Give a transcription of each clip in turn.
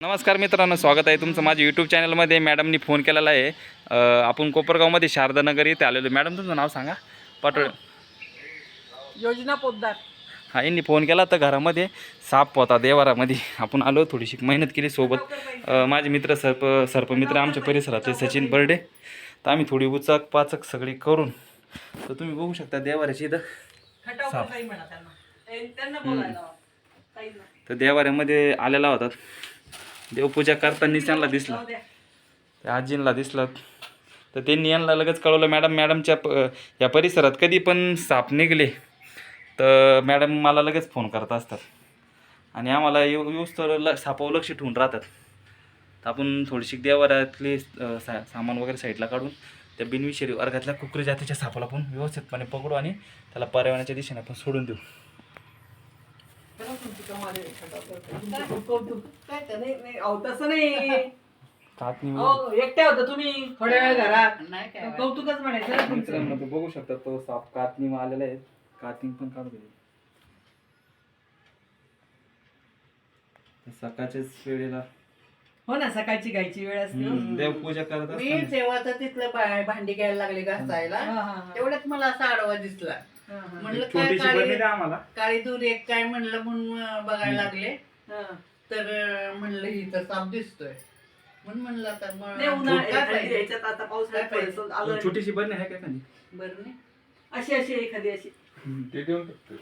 नमस्कार मित्रांनो स्वागत आहे तुमचं माझ्या यूट्यूब चॅनलमध्ये मॅडमनी फोन केलेला आहे. आपण कोपरगावमध्ये शारदानगर इथे आलेलो. मॅडम तुमचं नाव सांगा. पाटोळे योजना पोद्दार हा यांनी फोन केला तर घरामध्ये. साप होता देवारामध्ये. आपण आलो थोडीशी मेहनत केली सोबत. माझे मित्र सर्प सर्पमित्र आमच्या परिसरातले सचिन बर्डे. तर आम्ही थोडी उचक पाचक सगळी करून तर तुम्ही बघू शकता देवाऱ्याची इथं साप. तर देवाऱ्यामध्ये आलेला होता. देवपूजा करताना त्यांना दिसला. त्या आजींना दिसलं. तर त्यांनी यांना लगेच कळवलं मॅडम मॅडमच्या प या परिसरात कधी पण साप निघले तर मॅडम मला लगेच फोन करत असतात. आणि आम्हाला येऊ येऊस तर ल सापावर लक्ष ठेवून राहतात. तर आपण थोडीशी देवारातले सा सामान वगैरे साईडला काढून त्या बिनविषारी वर्गातल्या कुकरी जातीच्या सापाला पण व्यवस्थितपणे पकडू आणि त्याला पर्यावरणाच्या दिशेने आपण सोडून देऊ. नाही, तसं नाही. कातनी अहो, एकट्या होता तुम्ही थोड्या वेळ घरात. नाही काय कौतुकच म्हणायचं ना तुमचं. मित्रांनो तो बघू शकता तो साप कातनी आलेला आहे. कातनी पण काढू दे सकाळच्याच वेळेला हो ना सकाळची गायची वेळ असते हो. हम्म, देवपूजा करत मी असताना तेव्हा तर तिथलं भांडी घ्यायला लागले घासायला हा. तेवढ्यात मला असा आडवा दिसला हा, हा. म्हणलं काय छोटीशी काळी बरणी द्या आम्हाला काळी दूर एक काय म्हणलं म्हणून अं, बघायला लागले हा. तर अं, म्हणलं ही तर साप दिसतोय म्हणून म्हणलं आता मग नाही, उन्हाळ्यात काय एखादी पाहिजे? याच्यात आता पावसाळ्यात काय पाहिजे? थोडंसं आलं. छोटीशी बरणी आहे का खाली बरं नाही अशी अशी एखादी अशी ते देऊन टाकते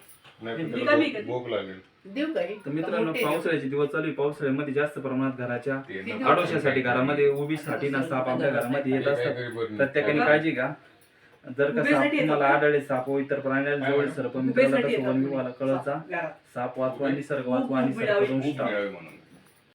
नाही तर त्याला? भोग लागेल. देऊ काही तर मित्रांनो पावसाळ्याचे दिवस चालू आहे. पावसाळ्यामध्ये जास्त प्रमाणात घराच्या ते. आडोशासाठी घरामध्ये उभीसाठी ना साप आपल्या घरामध्ये येत असतात. बरं. प्रत्येकाने काळजी घ्या. जर का साप उभेसाठी येतात तुम्हाला का? आढळले साप व इतर प्राण्याला जवळ सर्प मित्राला उभेसाठी येतात घरात. साप वाचवा निसर्ग वाचवा आणि खूप मिळावी. सर्प खूप दोष टाळा. मिळावे म्हणून.